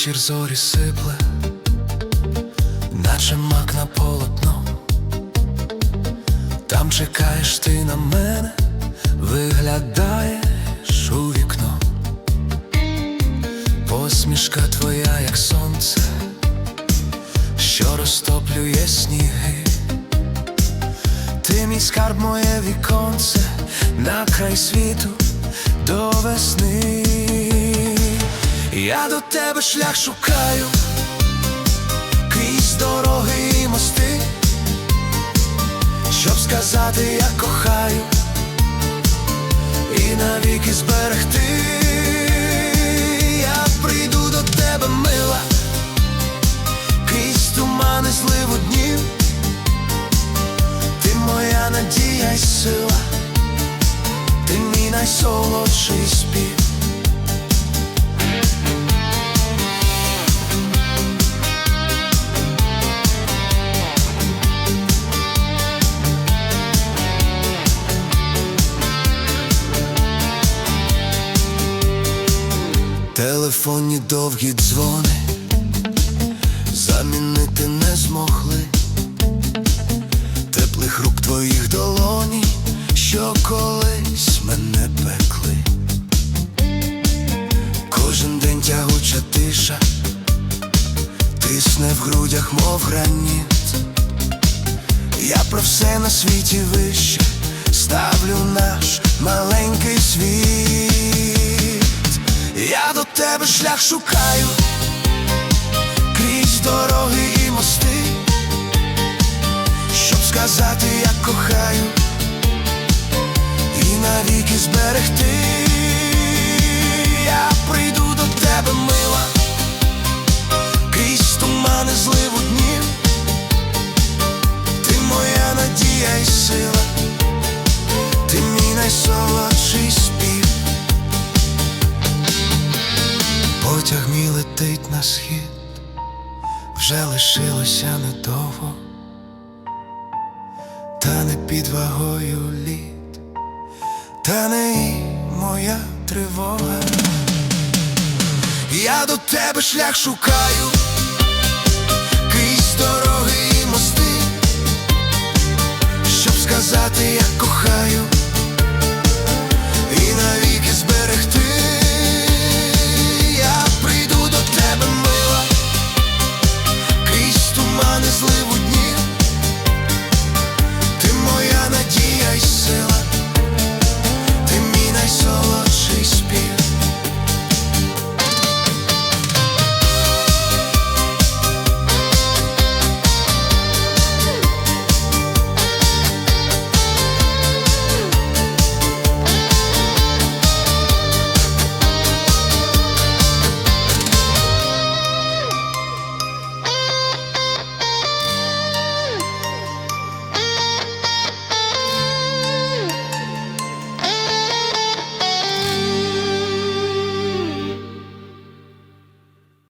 вечір зорі сипле, наче мак на полотно. Там чекаєш ти на мене, виглядаєш у вікно. Посмішка твоя, як сонце, що розтоплює сніги. Ти мій скарб, моє віконце, на край світу до весни. Я до тебе шлях шукаю, крізь дороги і мости, щоб сказати, я кохаю і навіки зберегти. Я прийду до тебе, мила, крізь тумани зливу днів. Ти моя надія й сила, ти мій найсолодший спів. Телефонні довгі дзвони замінити не змогли теплих рук твоїх долоні, що колись мене пекли. Кожен день тягуча тиша, тисне в грудях, мов граніт. Я про все на світі вище шлях шукаю. Крізь дороги і мости. Щоб сказати, я кохаю на схід, вже лишилося недовго. Та не під вагою лід, та не і моя тривога. Я до тебе шлях шукаю, крізь дороги і мости, щоб сказати, я кохаю